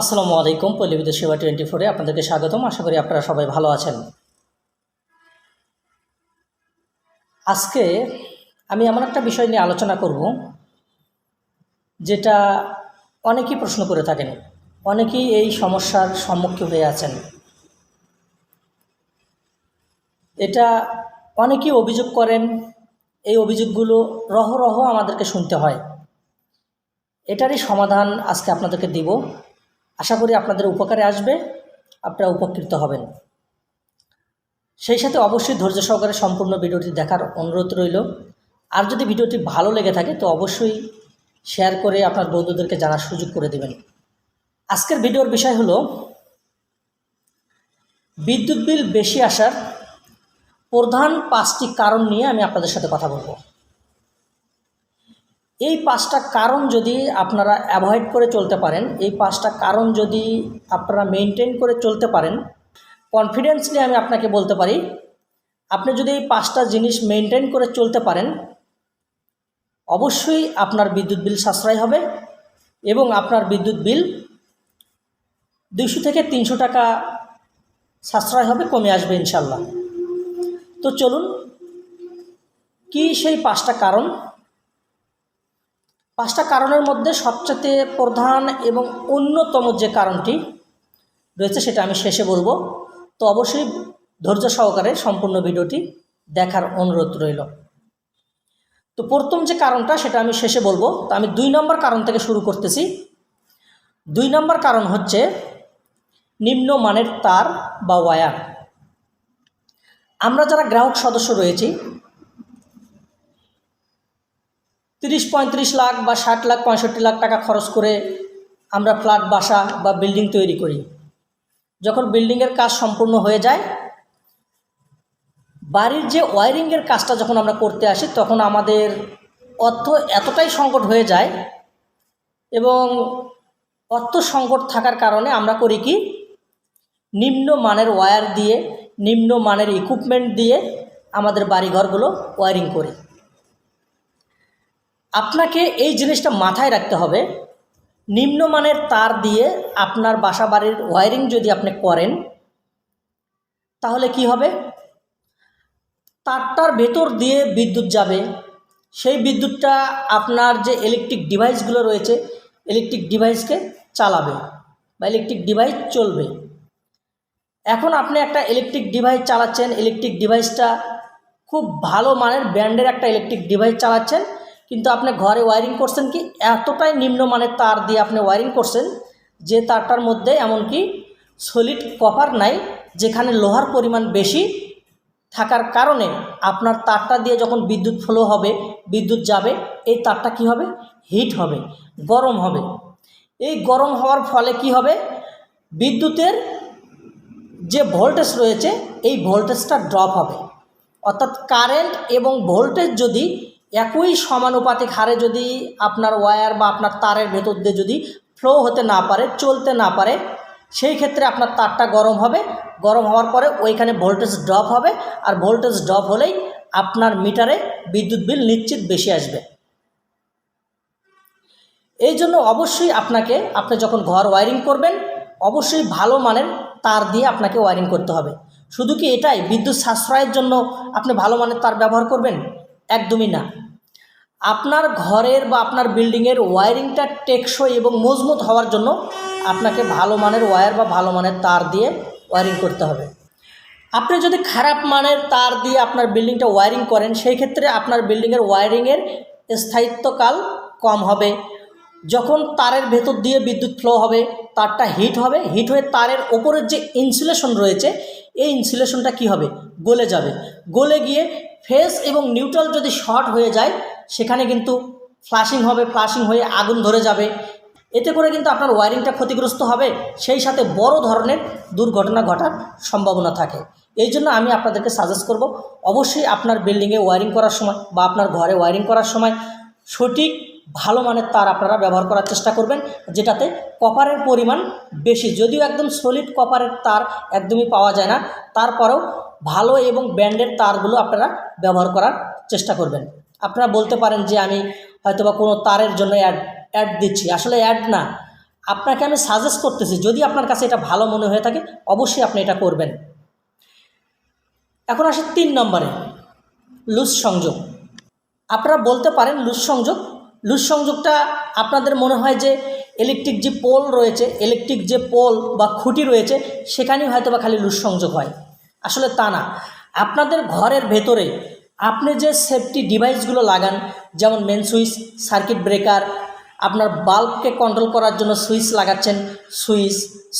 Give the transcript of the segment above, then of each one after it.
আসসালামু আলাইকুম পল্লীবিদ্যুৎ সেবা টোয়েন্টি ফোরে আপনাদেরকে স্বাগতম। আশা করি আপনারা সবাই ভালো আছেন। আজকে আমি এমন একটা বিষয় নিয়ে আলোচনা করব, যেটা অনেকেই প্রশ্ন করে থাকেন, অনেকেই এই সমস্যার সম্মুখীন হয়ে আছেন। এটা অনেকেই অভিযোগ করেন, এই অভিযোগগুলো রহ রহ আমাদেরকে শুনতে হয়। এটারই সমাধান আজকে আপনাদেরকে দিব। আশা করি আপনাদের উপকারে আসবে, আপনারা উপকৃত হবেন। সেই সাথে অবশ্যই ধৈর্য সহকারে সম্পূর্ণ ভিডিওটি দেখার অনুরোধ রইল। আর যদি ভিডিওটি ভালো লেগে থাকে, তো অবশ্যই শেয়ার করে আপনার বন্ধুদেরকে জানার সুযোগ করে দেবেন। আজকের ভিডিওর বিষয় হলো, বিদ্যুৎ বিল বেশি আসার প্রধান পাঁচটি কারণ নিয়ে আমি আপনাদের সাথে কথা বলব। এই পাঁচটা কারণ যদি আপনারা অ্যাভয়েড করে চলতে পারেন, এই পাঁচটা কারণ যদি আপনারা মেনটেন করে চলতে পারেন কনফিডেন্সলি আমি আপনাকে বলতে পারি, আপনি যদি এই পাঁচটা জিনিস মেনটেন করে চলতে পারেন, অবশ্যই আপনার বিদ্যুৎ বিল সাশ্রয় হবে এবং আপনার বিদ্যুৎ বিল দুইশো থেকে তিনশো টাকা সাশ্রয় হবে, কমে আসবে ইনশাল্লাহ। তো চলুন, কি সেই পাঁচটা কারণ? পাঁচটা কারণের মধ্যে সবচেয়ে প্রধান এবং অন্যতম যে কারণটি রয়েছে সেটা আমি শেষে বলব। তো অবশ্যই ধৈর্য সহকারে সম্পূর্ণ ভিডিওটি দেখার অনুরোধ রইল। তো প্রথম যে কারণটা সেটা আমি শেষে বলব। তো আমি দুই নম্বর কারণ থেকে শুরু করতেছি। দুই নম্বর কারণ হচ্ছে নিম্নমানের তার বা ওয়্যার। আমরা যারা গ্রাহক সদস্য রয়েছি তিরিশ পঁয়ত্রিশ লাখ বা ষাট লাখ, পঁয়ষট্টি লাখ টাকা খরচ করে আমরা ফ্ল্যাট, বাসা বা বিল্ডিং তৈরি করি। যখন বিল্ডিংয়ের কাজ সম্পূর্ণ হয়ে যায়, বাড়ির যে ওয়ারিংয়ের কাজটা যখন আমরা করতে আসি, তখন আমাদের অর্থ এতটাই সংকট হয়ে যায় এবং অর্থ সংকট থাকার কারণে আমরা করি কি, নিম্ন মানের ওয়্যার দিয়ে, নিম্ন মানের ইকুইপমেন্ট দিয়ে আমাদের বাড়িঘরগুলো ওয়ারিং করি। আপনাকে এই জিনিসটা মাথায় রাখতে হবে। নিম্নমানের তার দিয়ে আপনার বাসা বাড়ির ওয়ারিং যদি আপনি করেন, তাহলে কি হবে? তারটার ভেতর দিয়ে বিদ্যুৎ যাবে। সেই বিদ্যুৎটা আপনার যে ইলেকট্রিক ডিভাইসগুলো রয়েছে ইলেকট্রিক ডিভাইসকে চালাবে বা ইলেকট্রিক ডিভাইস চলবে। এখন আপনি একটা ইলেকট্রিক ডিভাইস চালাচ্ছেন ইলেকট্রিক ডিভাইসটা খুব ভালো মানের ব্র্যান্ডের একটা ইলেকট্রিক ডিভাইস চালাচ্ছেন কিন্তু আপনি ঘরে ওয়ারিং করছেন কি? এতটাই নিম্নমানের তার দিয়ে আপনি ওয়ারিং করছেন যে তারটার মধ্যে এমনকি সলিড কপার নাই, যেখানে লোহার পরিমাণ বেশি থাকার কারণে আপনার তারটা দিয়ে যখন বিদ্যুৎ ফ্লো হবে, বিদ্যুৎ যাবে, এই তারটা কি হবে? হিট হবে, গরম হবে। এই গরম হওয়ার ফলে কি হবে? বিদ্যুতের যে ভোল্টেজ রয়েছে, এই ভোল্টেজটা ড্রপ হবে। অর্থাৎ কারেন্ট এবং ভোল্টেজ যদি একই সমানুপাতিক হারে যদি আপনার ওয়্যার বা আপনার তারের ভেতর দিয়ে যদি ফ্লো হতে না পারে, চলতে না পারে, সেই ক্ষেত্রে আপনার তারটা গরম হবে। গরম হওয়ার পরে ওইখানে ভোল্টেজ ড্রপ হবে আর ভোল্টেজ ড্রপ হলেই আপনার মিটারে বিদ্যুৎ বিল নিশ্চিত বেশি আসবে। এই জন্য অবশ্যই আপনাকে, আপনি যখন ঘর ওয়ারিং করবেন, অবশ্যই ভালো মানের তার দিয়ে আপনাকে ওয়ারিং করতে হবে। শুধু কি এটাই? বিদ্যুৎ সাশ্রয়ের জন্য আপনি ভালো মানের তার ব্যবহার করবেন? একদমই না। আপনার ঘরের বা আপনার বিল্ডিংয়ের ওয়ারিংটা টেকসই এবং মজবুত হওয়ার জন্য আপনাকে ভালো মানের ওয়্যার বা ভালো মানের তার দিয়ে ওয়ারিং করতে হবে। আপনি যদি খারাপ মানের তার দিয়ে আপনার বিল্ডিংটা ওয়ারিং করেন, সেই ক্ষেত্রে আপনার বিল্ডিংয়ের ওয়ারিংয়ের স্থায়িত্বকাল কম হবে। যখন তারের ভেতর দিয়ে বিদ্যুৎ ফ্লো হবে, তারটা হিট হবে। হিট হয়ে তারের ওপরের যে ইনসুলেশন রয়েছে, এই ইনসুলেশনটা কি হবে? গলে যাবে। গলে গিয়ে ফেস এবং নিউট্রাল যদি শর্ট হয়ে যায় সেখানে কিন্তু ফ্লাশিং হবে ফ্লাশিং হয়ে আগুন ধরে যাবে। এতে করে কিন্তু আপনার ওয়ারিংটা ক্ষতিগ্রস্ত হবে। সেই সাথে বড় ধরনের দুর্ঘটনা ঘটার সম্ভাবনা থাকে। এই জন্য আমি আপনাদেরকে সাজেস্ট করব, অবশ্যই আপনার বিল্ডিংয়ে ওয়ারিং করার সময় বা আপনার ঘরে ওয়ারিং করার সময় সঠিক, ভালো মানের তার আপনারা ব্যবহার করার চেষ্টা করবেন, যেটাতে কপারের পরিমাণ বেশি। যদিও একদম সলিড কপারের তার একদমই পাওয়া যায় না, তারপরেও ভালো এবং ব্র্যান্ডের তারগুলো আপনারা ব্যবহার করার চেষ্টা করবেন। আপনারা বলতে পারেন যে আমি হয়তোবা কোনো তারের জন্য অ্যাড অ্যাড দিচ্ছি। আসলে অ্যাড না। আপনাকে আমি সাজেস্ট করতেছি, যদি আপনার কাছে এটা ভালো মনে হয়ে থাকে, অবশ্যই আপনি এটা করবেন। এখন আসি তিন নম্বরে লুজ সংযোগ। আপনারা বলতে পারেন লুজ সংযোগ। লুজ সংযোগটা আপনাদের মনে হয় যে ইলেকট্রিক যে পোল রয়েছে ইলেকট্রিক যে পোল বা খুঁটি রয়েছে, সেখানেই হয়তো বা খালি লুজ সংযোগ হয়। আসলে তা না। আপনাদের ঘরের ভেতরে আপনি যে সেফটি ডিভাইসগুলো লাগান, যেমন মেন সুইচ সার্কিট ব্রেকার আপনার বাল্বকে কন্ট্রোল করার জন্য সুইচ লাগাচ্ছেন সুইচ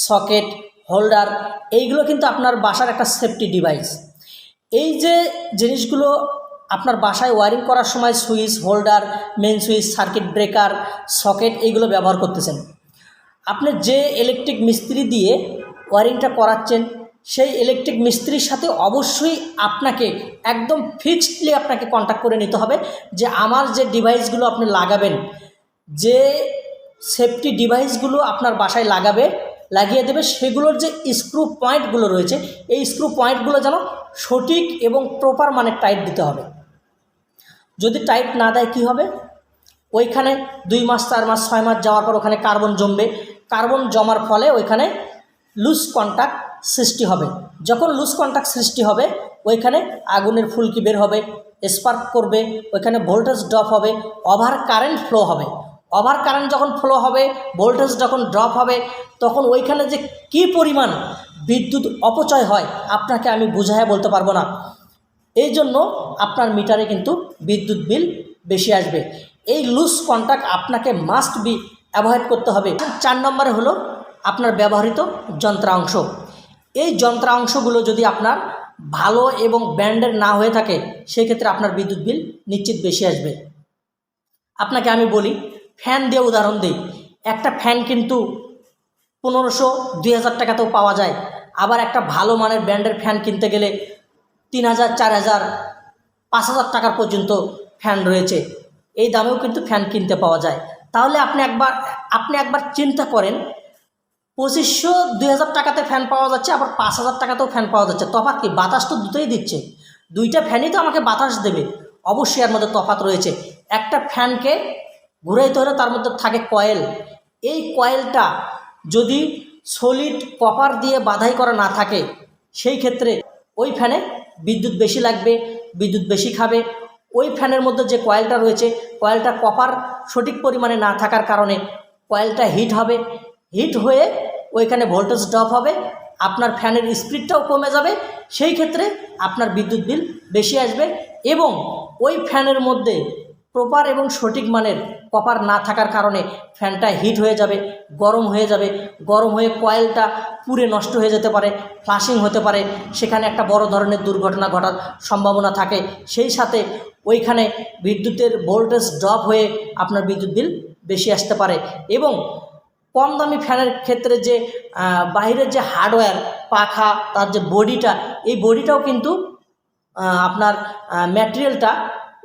সকেট হোল্ডার এইগুলো কিন্তু আপনার বাসার একটা সেফটি ডিভাইস এই যে জিনিসগুলো আপনার বাসায় ওয়ারিং করার সময় switch holder main switch circuit breaker socket এইগুলো ব্যবহার করতেছেন। আপনি যে ইলেকট্রিক মিস্ত্রি দিয়ে ওয়ারিংটা করাচ্ছেন সেই ইলেকট্রিক মিস্ত্রির সাথে অবশ্যই আপনাকে একদম ফিক্সডলি আপনাকে কন্ট্যাক্ট করে নিতে হবে যে আমার যে ডিভাইসগুলো আপনি লাগাবেন, যে সেফটি ডিভাইসগুলো আপনার বাসায় লাগাবে, লাগিয়ে দেবে, সেগুলোর যে স্ক্রু পয়েন্টগুলো রয়েছে, এই স্ক্রু পয়েন্টগুলো যেন সঠিক এবং প্রপার মানে টাইট দিতে হবে। যদি টাইট না দেয় কি হবে? ওইখানে দুই মাস, চার মাস, ছয় মাস যাওয়ার পর ওখানে কার্বন জমবে। কার্বন জমার ফলে ওইখানে লুজ কন্ট্যাক্ট সৃষ্টি হবে। যখন লুজ কন্ট্যাক্ট সৃষ্টি হবে, ওইখানে আগুনের ফুলকি বের হবে স্পার্ক করবে, ওইখানে ভোল্টেজ ড্রপ হবে ওভার কারেন্ট ফ্লো হবে। ওভার কারেন্ট যখন ফ্লো হবে ভোল্টেজ যখন ড্রপ হবে, তখন ওইখানে যে কী পরিমাণ বিদ্যুৎ অপচয় হয়, আপনাকে আমি বুঝায় বলতে পারব না। এই জন্য আপনার মিটারে কিন্তু বিদ্যুৎ বিল বেশি আসবে। এই লুজ কন্ট্যাক্ট আপনাকে মাস্ট বি অ্যাভয়েড করতে হবে। চার নম্বরে হলো আপনার ব্যবহৃত যন্ত্রাংশ। এই যন্ত্রাংশগুলো যদি আপনার ভালো এবং ব্র্যান্ডের না হয়ে থাকে, সেক্ষেত্রে আপনার বিদ্যুৎ বিল নিশ্চিত বেশি আসবে। আপনাকে আমি বলি, ফ্যান দিয়ে উদাহরণ দিই। একটা ফ্যান কিন্তু পনেরোশো, দুই হাজার টাকাতেও পাওয়া যায়। আবার একটা ভালো মানের ব্র্যান্ডের ফ্যান কিনতে গেলে তিন হাজার, চার হাজার, পাঁচ হাজার টাকার পর্যন্ত ফ্যান রয়েছে। এই দামেও কিন্তু ফ্যান কিনতে পাওয়া যায়। তাহলে আপনি একবার আপনি একবার চিন্তা করেন পঁচিশশো দুই হাজার টাকাতে ফ্যান পাওয়া যাচ্ছে, আবার পাঁচ হাজার টাকাতেও ফ্যান পাওয়া যাচ্ছে। তফাৎ কি? বাতাস তো দুটোই দিচ্ছে। দুইটা ফ্যানই তো আমাকে বাতাস দেবে। অবশ্যই এর মধ্যে তফাৎ রয়েছে। একটা ফ্যানকে ঘুরাইতে হলে তার মধ্যে থাকে কয়েল এই কয়েলটা যদি সলিড কপার দিয়ে বাধাই করা না থাকে, সেই ক্ষেত্রে ওই ফ্যানে বিদ্যুৎ বেশি লাগবে, বিদ্যুৎ বেশি খাবে। ওই ফ্যানের মধ্যে যে কয়েলটা রয়েছে কয়েলটা কপার সঠিক পরিমাণে না থাকার কারণে কয়েলটা হিট হবে। হিট হয়ে ওইখানে ভোল্টেজ ড্রপ হবে, আপনার ফ্যানের স্পিডটাও কমে যাবে, সেই ক্ষেত্রে আপনার বিদ্যুৎ বিল বেশি আসবে এবং ওই ফ্যানের মধ্যে প্রপার এবং সঠিক মানের কপার না থাকার কারণে ফ্যানটা হিট হয়ে যাবে, গরম হয়ে যাবে, গরম হয়ে কয়েলটা পুড়ে নষ্ট হয়ে যেতে পারে ফ্লাশিং হতে পারে, সেখানে একটা বড় ধরনের দুর্ঘটনা ঘটার সম্ভাবনা থাকে, সেই সাথে ওইখানে বিদ্যুতের ভোল্টেজ ড্রপ হয়ে আপনার বিদ্যুৎ বিল বেশি আসতে পারে এবং কম দামি ফ্যানের ক্ষেত্রে যে আহ, বাইরের যে হার্ডওয়্যার পাখা তার যে বডিটা এই বডিটাও কিন্তু আপনার ম্যাটেরিয়ালটা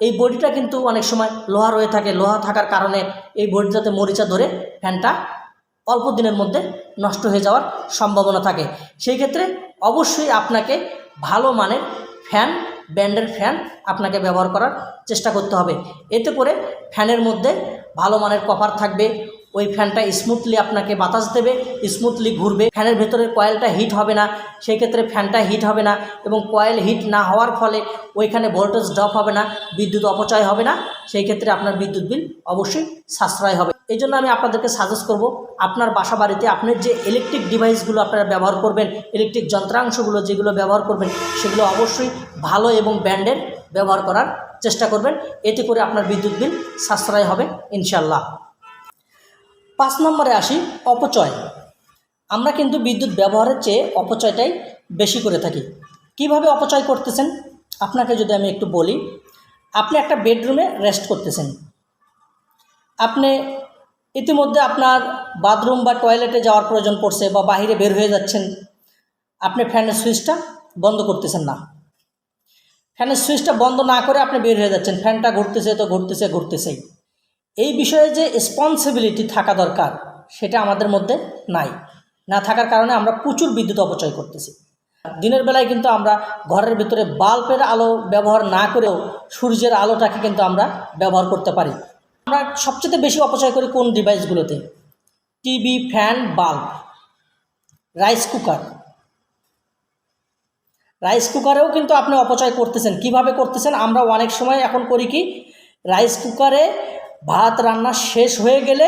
এই বডিটা কিন্তু অনেক সময় লোহা রয়ে থাকে। লোহা থাকার কারণে এই বডিটাতে মরিচা ধরে ফ্যানটা অল্প দিনের মধ্যে নষ্ট হয়ে যাওয়ার সম্ভাবনা থাকে। সেই ক্ষেত্রে অবশ্যই আপনাকে ভালো মানের ফ্যান ব্র্যান্ডের ফ্যান আপনাকে ব্যবহার করার চেষ্টা করতে হবে। এতে করে ফ্যানের মধ্যে ভালো মানের কভার থাকবে ওই ফ্যানটা স্মুথলি আপনাকে বাতাস দেবে স্মুথলি ঘুরবে। ফ্যানের ভেতরের কয়েলটা হিট হবে না সেই ক্ষেত্রে ফ্যানটা হিট হবে না এবং কয়েল হিট না হওয়ার ফলে ওইখানে ভোল্টেজ ড্রপ হবে না, বিদ্যুৎ অপচয় হবে না সেই ক্ষেত্রে আপনার বিদ্যুৎ বিল অবশ্যই সাশ্রয় হবে। এই জন্য আমি আপনাদেরকে সাজেস্ট করব, আপনার বাসা বাড়িতে আপনার যে ইলেকট্রিক ডিভাইসগুলো আপনারা ব্যবহার করবেন ইলেকট্রিক যন্ত্রাংশগুলো যেগুলো ব্যবহার করবেন, সেগুলো অবশ্যই ভালো এবং ব্র্যান্ডের ব্যবহার করার চেষ্টা করবেন। এতে করে আপনার বিদ্যুৎ বিল সাশ্রয় হবে ইনশাল্লাহ পাঁচ নম্বরে আসি, অপচয়। আমরা কিন্তু বিদ্যুৎ ব্যবহারের চেয়ে অপচয়টাই বেশি করে থাকি। কীভাবে অপচয় করতেছেন? আপনাকে যদি আমি একটু বলি, আপনি একটা বেডরুমে রেস্ট করতেছেন। আপনি ইতিমধ্যে আপনার বাথরুম বা টয়লেটে যাওয়ার প্রয়োজন পড়ছে বা বাইরে বের হয়ে যাচ্ছেন। আপনি ফ্যানের সুইচটা বন্ধ করতেছেন না। ফ্যানের সুইচটা বন্ধ না করে আপনি বের হয়ে যাচ্ছেন। ফ্যানটা ঘুরতেছে তো ঘুরতেছে, ঘুরতেছেই। এই বিষয়ে যে রেসপন্সিবিলিটি থাকা দরকার, সেটা আমাদের মধ্যে নাই। না থাকার কারণে আমরা প্রচুর বিদ্যুৎ অপচয় করতেছি। দিনের বেলায় কিন্তু আমরা ঘরের ভিতরে বাল্বের আলো ব্যবহার না করেও সূর্যের আলোটাকে কিন্তু আমরা ব্যবহার করতে পারি। আমরা সবচেয়ে বেশি অপচয় করি কোন ডিভাইসগুলোতে TV fan bulb rice cooker rice কুকারেও কিন্তু আপনি অপচয় করতেছেন। কীভাবে করতেছেন? আমরা অনেক সময় এখন করি কি রাইস কুকারে ভাত রান্না শেষ হয়ে গেলে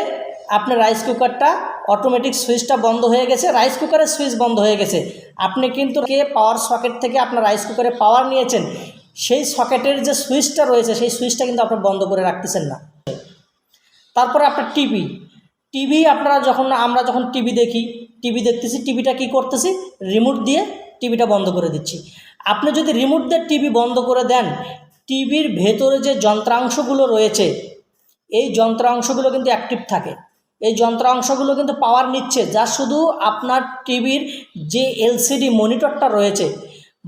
আপনার রাইস কুকারটা অটোমেটিক সুইচটা বন্ধ হয়ে গেছে। রাইস কুকারের সুইচ বন্ধ হয়ে গেছে। আপনি কিন্তু কে পাওয়ার সকেট থেকে আপনার রাইস কুকারে পাওয়ার নিয়েছেন, সেই সকেটের যে সুইচটা রয়েছে, সেই সুইচটা কিন্তু আপনি বন্ধ করে রাখতেছেন না। তারপরে আপনার টিভি টিভি আপনারা যখন, আমরা যখন টিভি দেখি টিভি দেখতেছি টিভিটা কি করতেছি? রিমোট দিয়ে টিভিটা বন্ধ করে দিচ্ছি। আপনি যদি রিমোট দিয়ে টিভি বন্ধ করে দেন টিভির ভেতরে যে যন্ত্রাংশগুলো রয়েছে এই যন্ত্রাংশগুলো কিন্তু অ্যাক্টিভ থাকে। এই যন্ত্রাংশগুলো কিন্তু পাওয়ার নিচ্ছে, যা শুধু আপনার টিভির যে এলসিডি মনিটরটা রয়েছে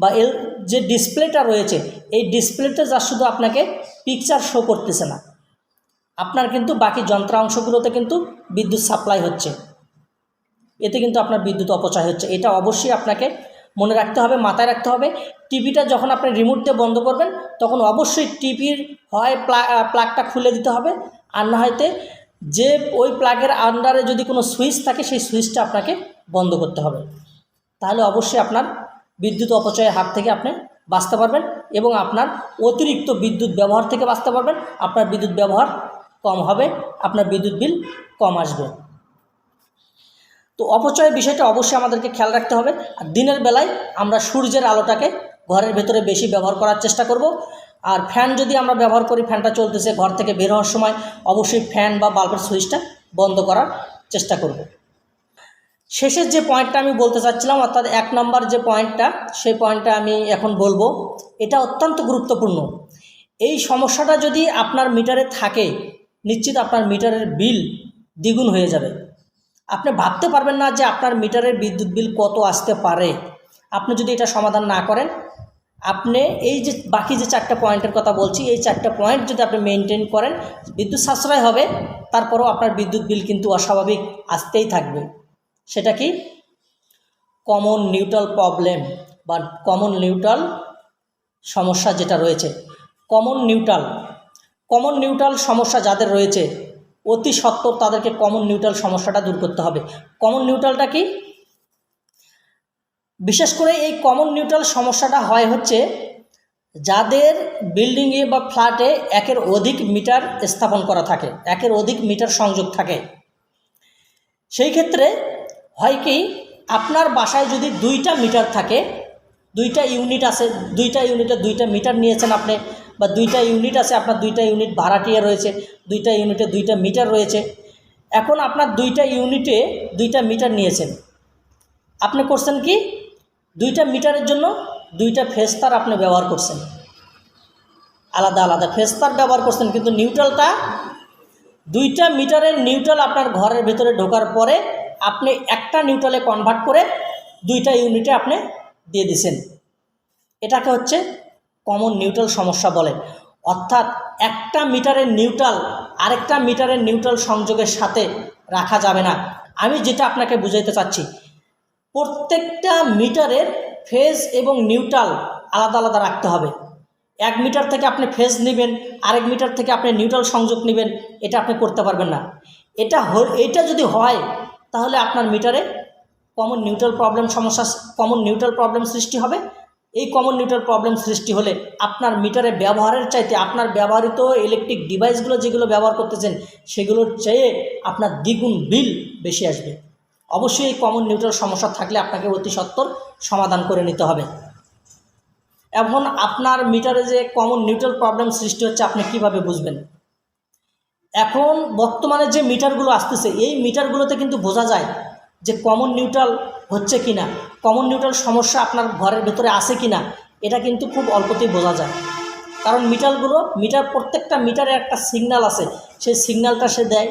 বা এল যে ডিসপ্লেটা রয়েছে, এই ডিসপ্লেতে যা শুধু আপনাকে পিকচার শো করতেছে না, আপনার কিন্তু বাকি যন্ত্রাংশগুলোতে কিন্তু বিদ্যুৎ সাপ্লাই হচ্ছে। এতে কিন্তু আপনার বিদ্যুৎ অপচয় হচ্ছে। এটা অবশ্যই আপনাকে মনে রাখতে হবে, মাথায় রাখতে হবে। টিভিটা যখন আপনি রিমোট দিয়ে বন্ধ করবেন, তখন অবশ্যই টিভির হয় প্লাগটা খুলে দিতে হবে। আর না হয়তো যে ওই প্লাগের আন্ডারে যদি কোনো সুইচ থাকে, সেই সুইচটা আপনাকে বন্ধ করতে হবে। তাহলে অবশ্যই আপনার বিদ্যুৎ অপচয়ের হাত থেকে আপনি বাঁচতে পারবেন এবং আপনার অতিরিক্ত বিদ্যুৎ ব্যবহার থেকে বাঁচতে পারবেন। আপনার বিদ্যুৎ ব্যবহার কম হবে, আপনার বিদ্যুৎ বিল কম আসবে। তো অপচয়ের বিষয়টা অবশ্যই আমাদেরকে খেয়াল রাখতে হবে। আর দিনের বেলায় আমরা সূর্যের আলোটাকে ঘরের ভেতরে বেশি ব্যবহার করার চেষ্টা করব। আর ফ্যান যদি আমরা ব্যবহার করি, ফ্যানটা চলতেছে ঘর থেকে বের হওয়ার সময়, অবশ্যই ফ্যান বা বাল্বের সুইচটা বন্ধ করার চেষ্টা করব। শেষের যে পয়েন্টটা আমি বলতে চাচ্ছিলাম, অর্থাৎ এক নম্বর যে পয়েন্টটা, সেই পয়েন্টটা আমি এখন বলব। এটা অত্যন্ত গুরুত্বপূর্ণ। এই সমস্যাটা যদি আপনার মিটারে থাকে, নিশ্চিত আপনার মিটারের বিল দ্বিগুণ হয়ে যাবে। আপনি ভাবতে পারবেন না যে আপনার মিটারের বিদ্যুৎ বিল কত আসতে পারে। আপনি যদি এটা সমাধান না করেন আপনি এই যে বাকি যে চারটা পয়েন্টের কথা বলছি, এই চারটা পয়েন্ট যদি আপনি মেনটেন করেন, বিদ্যুৎ সাশ্রয় হবে, তারপরেও আপনার বিদ্যুৎ বিল কিন্তু অস্বাভাবিক আসতেই থাকবে। সেটা কি? কমন নিউট্রাল প্রবলেম বা কমন নিউট্রাল সমস্যা যেটা রয়েছে। কমন নিউট্রাল কমন নিউট্রাল সমস্যা যাদের রয়েছে, অতি সত্বর তাদেরকে কমন নিউট্রাল সমস্যাটা দূর করতে হবে। কমন নিউট্রালটা কি? বিশেষ করে এই কমন নিউট্রাল সমস্যাটা হয় হচ্ছে যাদের বিল্ডিংয়ে বা ফ্ল্যাটে একের অধিক মিটার স্থাপন করা থাকে, একের অধিক মিটার সংযোগ থাকে। সেই ক্ষেত্রে হয় কি, আপনার বাসায় যদি দুইটা মিটার থাকে, দুইটা ইউনিট আছে, দুইটা ইউনিটে দুইটা মিটার নিয়েছেন আপনি, বা দুইটা ইউনিট আছে, আপনার দুইটা ইউনিট ভাড়াটিয়া রয়েছে, দুইটা ইউনিটে দুইটা মিটার রয়েছে, এখন আপনার দুইটা ইউনিটে দুইটা মিটার নিয়েছেন। আপনি করছেন কি দুইটা মিটারের জন্য দুইটা ফেস্তার আপনি ব্যবহার করছেন। আলাদা আলাদা ফেস্তার ব্যবহার করছেন, কিন্তু নিউট্রালটা দুইটা মিটারের নিউট্রাল আপনার ঘরের ভেতরে ঢোকার পরে আপনি একটা নিউট্রালে কনভার্ট করে দুইটা ইউনিটে আপনি দিয়ে দিছেন। এটাকে হচ্ছে কমন নিউট্রাল সমস্যা বলে। অর্থাৎ একটা মিটারের নিউট্রাল আরেকটা মিটারের নিউট্রাল সংযোগের সাথে রাখা যাবে না। আমি যেটা আপনাকে বুঝাইতে চাচ্ছি প্রত্যেকটা মিটারের ফেজ এবং নিউট্রাল আলাদা আলাদা রাখতে হবে। এক মিটার থেকে আপনি ফেজ নেবেন, আরেক মিটার থেকে আপনি নিউট্রাল সংযোগ নেবেন, এটা আপনি করতে পারবেন না। এটা এটা যদি হয়, তাহলে আপনার মিটারে কমন নিউট্রাল প্রবলেম সমস্যা কমন নিউট্রাল প্রবলেম সৃষ্টি হবে। এই কমন নিউট্রাল প্রবলেম সৃষ্টি হলে আপনার মিটারে ব্যবহারের চাইতে আপনার ব্যবহৃত ইলেকট্রিক ডিভাইসগুলো যেগুলো ব্যবহার করতেছেন, সেগুলোর চেয়ে আপনার দ্বিগুণ বিল বেশি আসবে। অবশ্যই এই কমন নিউট্রাল সমস্যা থাকলে আপনাকে অতি সত্বর সমাধান করে নিতে হবে। এখন আপনার মিটারে যে কমন নিউট্রাল প্রবলেম সৃষ্টি হচ্ছে, আপনি কীভাবে বুঝবেন? এখন বর্তমানে যে মিটারগুলো আসতেছে, এই মিটারগুলোতে কিন্তু বোঝা যায় যে কমন নিউট্রাল হচ্ছে কি না কমন নিউট্রাল সমস্যা আপনার ঘরের ভেতরে আছে কি না এটা কিন্তু খুব অল্পতেই বোঝা যায়। কারণ মিটারগুলো মিটার প্রত্যেকটা মিটারে একটা সিগন্যাল আছে, সেই সিগনালটা সে দেয়।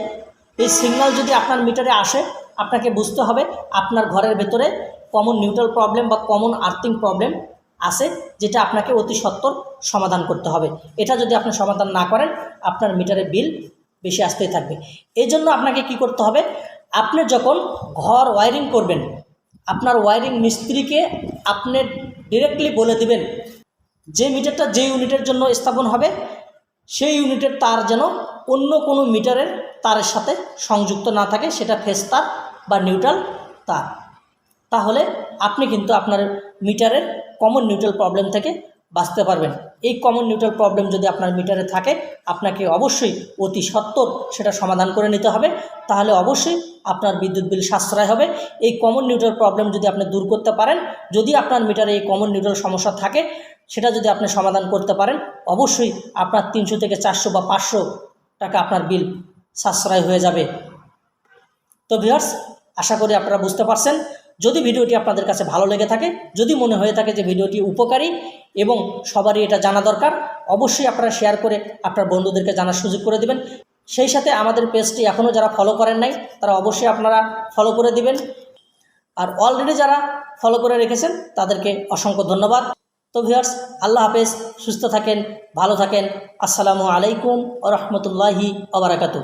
এই সিগনাল যদি আপনার মিটারে আসে আপনাকে বুঝতে হবে আপনার ঘরের ভেতরে কমন নিউট্রাল প্রবলেম বা কমন আর্থিং প্রবলেম আছে, যেটা আপনাকে অতি সত্বর সমাধান করতে হবে। এটা যদি আপনি সমাধান না করেন, আপনার মিটারের বিল বেশি আসতেই থাকবে। এই জন্য আপনাকে কি করতে হবে, আপনি যখন ঘর ওয়ারিং করবেন, আপনার ওয়ারিং মিস্ত্রিকে আপনি ডিরেক্টলি বলে দিবেন যে মিটারটা যে ইউনিটের জন্য স্থাপন হবে, সেই ইউনিটের তার যেন অন্য কোনো মিটারের তারের সাথে সংযুক্ত না থাকে, সেটা ফেস তার বা নিউট্রাল তার। তাহলে আপনি কিন্তু আপনার মিটারের কমন নিউট্রাল প্রবলেম থেকে বাঁচতে পারবেন। এই কমন নিউট্রাল প্রবলেম যদি আপনার মিটারে থাকে, আপনাকে অবশ্যই অতি সত্বর সেটা সমাধান করে নিতে হবে। তাহলে অবশ্যই আপনার বিদ্যুৎ বিল সাশ্রয় হবে। এই কমন নিউট্রাল প্রবলেম যদি আপনি দূর করতে পারেন, যদি আপনার মিটারে এই কমন নিউট্রাল সমস্যা থাকে, সেটা যদি আপনি সমাধান করতে পারেন, অবশ্যই আপনার তিনশো থেকে চারশো বা পাঁচশো টাকা আপনার বিল সাশ্রয় হয়ে যাবে। তো ভিউয়ার্স, আশা করি আপনারা বুঝতে পারছেন। যদি ভিডিওটি আপনাদের কাছে ভালো লেগে থাকে, যদি মনে হয়ে থাকে যে ভিডিওটি উপকারী এবং সবারই এটা জানা দরকার, অবশ্যই আপনারা শেয়ার করে আপনার বন্ধুদেরকে জানার সুযোগ করে দিবেন। সেই সাথে আমাদের পেজটি এখনও যারা ফলো করেন নাই, তারা অবশ্যই আপনারা ফলো করে দিবেন। আর অলরেডি যারা ফলো করে রেখেছেন, তাদেরকে অসংখ্য ধন্যবাদ। তো ভিউয়ার্স আল্লাহ হাফেজ সুস্থ থাকেন ভালো থাকেন। আসসালামু আলাইকুম ও রহমতুল্লাহি ওবরাকাতু